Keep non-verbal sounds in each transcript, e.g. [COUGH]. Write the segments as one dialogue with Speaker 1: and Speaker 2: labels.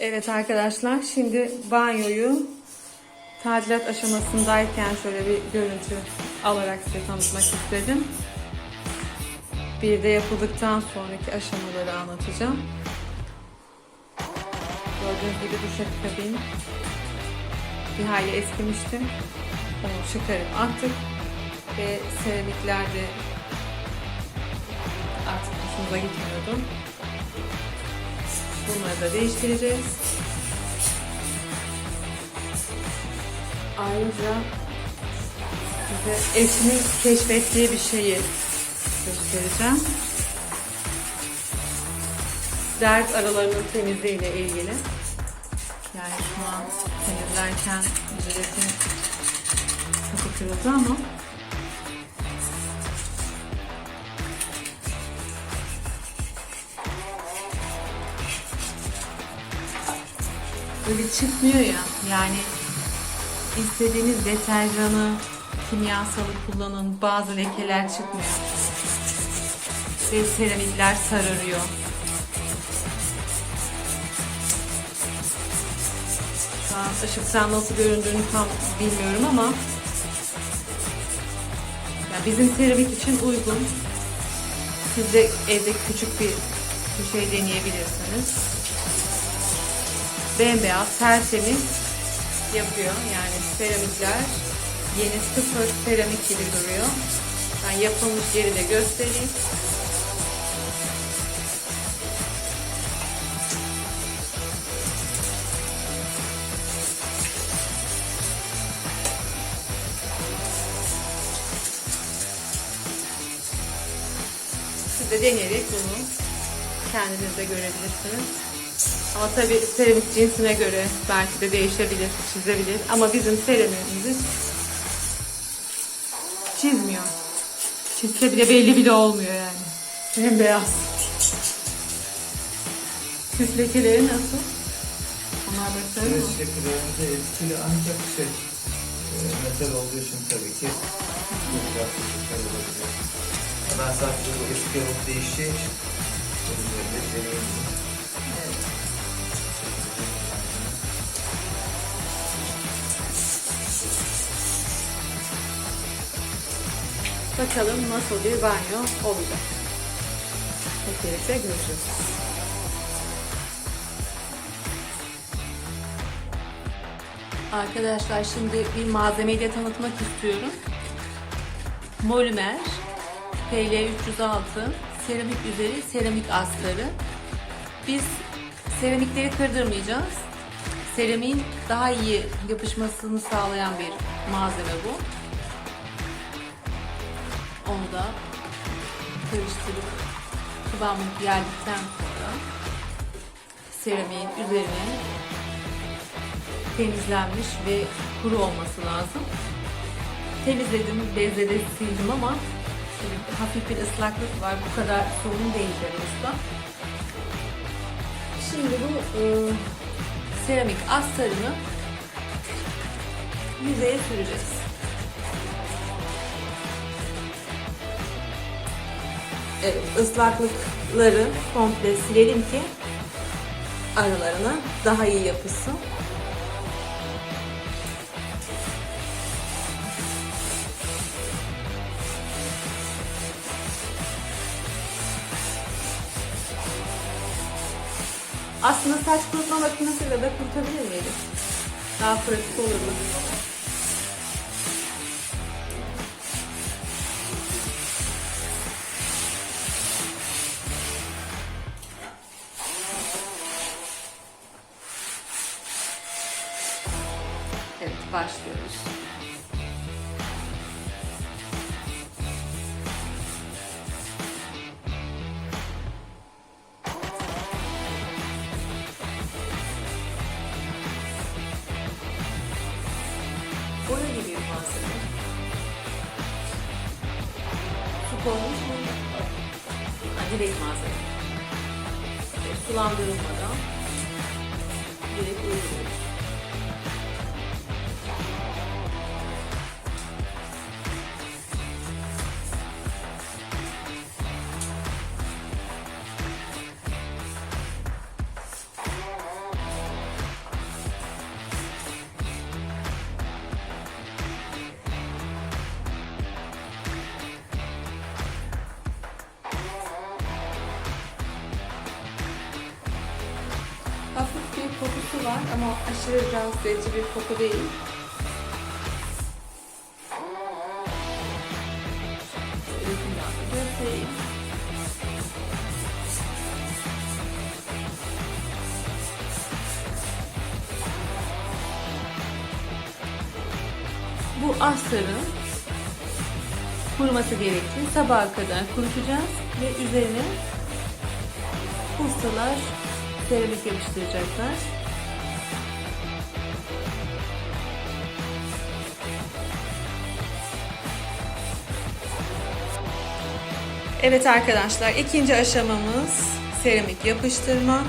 Speaker 1: Evet arkadaşlar şimdi banyoyu tadilat aşamasındayken şöyle bir görüntü alarak size tanıtmak istedim. Bir de yapıldıktan sonraki aşamaları anlatacağım. Gördüğünüz gibi duşakabin bir hayli eskimişti. Onu çıkarıp attık ve seramikler de artık hoşumuza gitmiyordu. Bunları da değiştireceğiz. Ayrıca size eşimin keşfettiği bir şeyi göstereceğim. Dert aralarının temizliğiyle ilgili. Yani şu an temizlerken jiletin kırıldı ama böyle çıkmıyor ya. Yani istediğiniz deterjanı, kimyasalı kullanın. Bazı lekeler çıkmıyor. Ve seramikler sararıyor. Şu an ışıktan nasıl göründüğünü tam bilmiyorum ama ya bizim seramik için uygun. Siz de evde küçük bir, bir şey deneyebilirsiniz bembeyaz, tertemiz yapıyor. Yani seramikler yeni sıfır seramik gibi duruyor. Ben yapılmış yeri de göstereyim. Siz de deneyerek bunu kendiniz de görebilirsiniz. Ama tabii seramik cinsine göre belki de değişebilir, çizebilir. Ama bizim seramikimiz çizmiyor. Çizse bile belli bile olmuyor yani. Bembeyaz. Süs lekeleri nasıl? Onlar böyle
Speaker 2: Evet,
Speaker 1: mi?
Speaker 2: şekillerinde etkili ancak şey, e, metal olduğu için tabii ki olabilir. Ben sadece bu eski için üzerinde deneyimliyim.
Speaker 1: Evet. Bakalım nasıl bir banyo olacak. Hep birlikte göreceğiz. Arkadaşlar şimdi bir malzemeyi de tanıtmak istiyorum. Molimer PL306 seramik üzeri seramik astarı. Biz seramikleri kırdırmayacağız. Seramiğin daha iyi yapışmasını sağlayan bir malzeme bu. Onu da karıştırıp kıvamını geldikten sonra seramiğin üzerine temizlenmiş ve kuru olması lazım. Temizledim, bezle sildim ama hafif bir ıslaklık var. Bu kadar sorun değil usta. Şimdi bu e, seramik astarını yüzeye süreceğiz. Islaklıkları komple silelim ki aralarına daha iyi yapışsın. Aslında saç kurutma makinesiyle de kurutabilir miydik? Daha pratik olurdu. Evet, başlıyoruz. Boya gibi malzeme. Su mu? Direkt malzeme. Sulandırılmadan direkt uyguluyoruz. Kokusu var ama aşırı rahatsız edici bir koku değil. Bu astarın kuruması gerekli. Sabaha kadar kurutacağız ve üzerine ustalar seramik yapıştıracaklar. Evet arkadaşlar ikinci aşamamız seramik yapıştırma.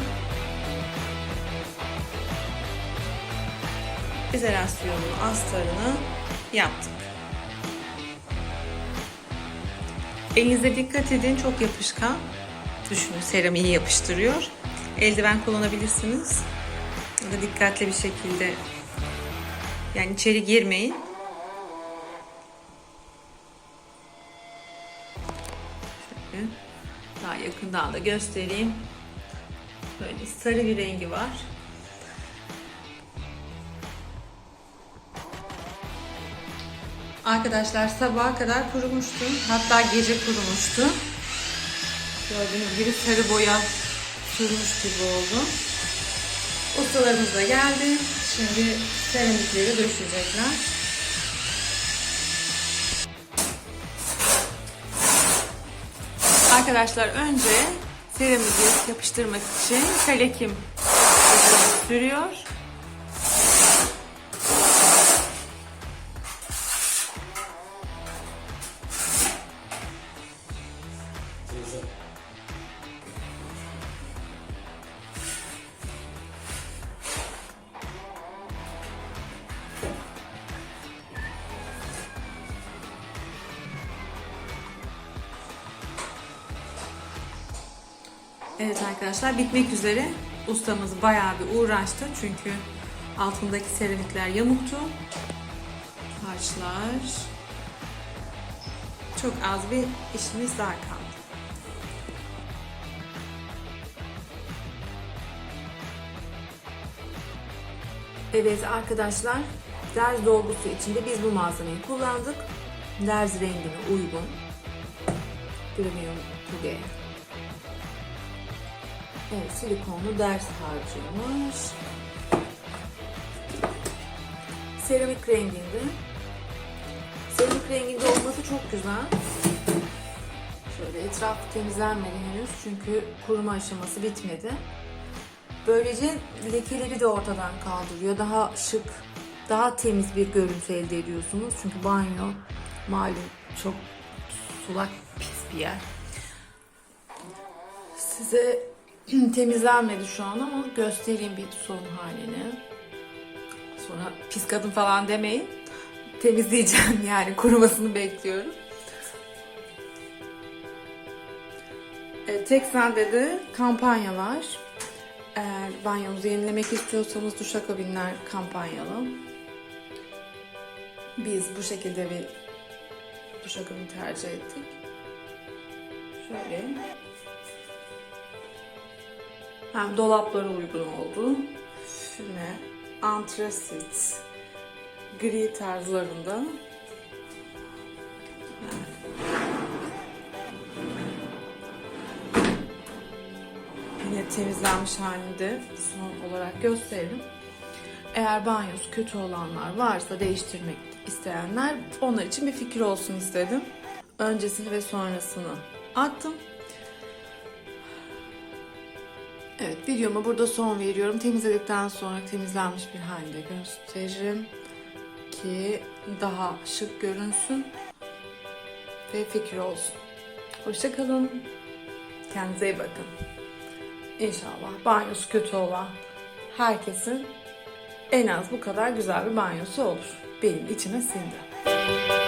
Speaker 1: İzolasyonun astarını yaptık. Elinize dikkat edin çok yapışkan. Düşünün seramiği yapıştırıyor. Eldiven kullanabilirsiniz. Ya da dikkatli bir şekilde yani içeri girmeyin. Şöyle daha yakından da göstereyim. Böyle sarı bir rengi var. Arkadaşlar sabaha kadar kurumuştu. Hatta gece kurumuştu. Gördüğünüz gibi sarı boya sürmüş gibi oldu. Ustalarımız da geldi. Şimdi seramikleri döşeyecekler. Arkadaşlar önce seramiği yapıştırmak için kalekim sürüyor. Evet arkadaşlar bitmek üzere. Ustamız bayağı bir uğraştı çünkü altındaki seramikler yamuktu. Harçlar. Çok az bir işimiz daha kaldı. Evet arkadaşlar, derz dolgusu içinde biz bu malzemeyi kullandık. Derz rengine uygun. Premium Puge. Evet, silikonlu ders harcıymış. Seramik renginde. Seramik renginde olması çok güzel. Şöyle etraf temizlenmedi henüz çünkü kuruma aşaması bitmedi. Böylece lekeleri de ortadan kaldırıyor. Daha şık, daha temiz bir görüntü elde ediyorsunuz. Çünkü banyo malum çok sulak pis bir yer. Size [CLEARS THROAT] temizlenmedi şu an ama göstereyim bir son halini. Sonra pis kadın falan demeyin. Temizleyeceğim [LAUGHS] yani kurumasını bekliyorum. E, Teksen'de de kampanya var. Eğer banyonuzu yenilemek istiyorsanız duşakabinler kampanyalı. Biz bu şekilde bir duşakabin tercih ettik. Şöyle. Hem dolaplara uygun oldu. Füme, antrasit, gri tarzlarında. Yine temizlenmiş halini de son olarak gösterelim. Eğer banyosu kötü olanlar varsa değiştirmek isteyenler onlar için bir fikir olsun istedim. Öncesini ve sonrasını attım. Evet videoma burada son veriyorum. Temizledikten sonra temizlenmiş bir halde gösteririm. Ki daha şık görünsün. Ve fikir olsun. Hoşçakalın. Kendinize iyi bakın. İnşallah banyosu kötü olan herkesin en az bu kadar güzel bir banyosu olur. Benim içime sindi.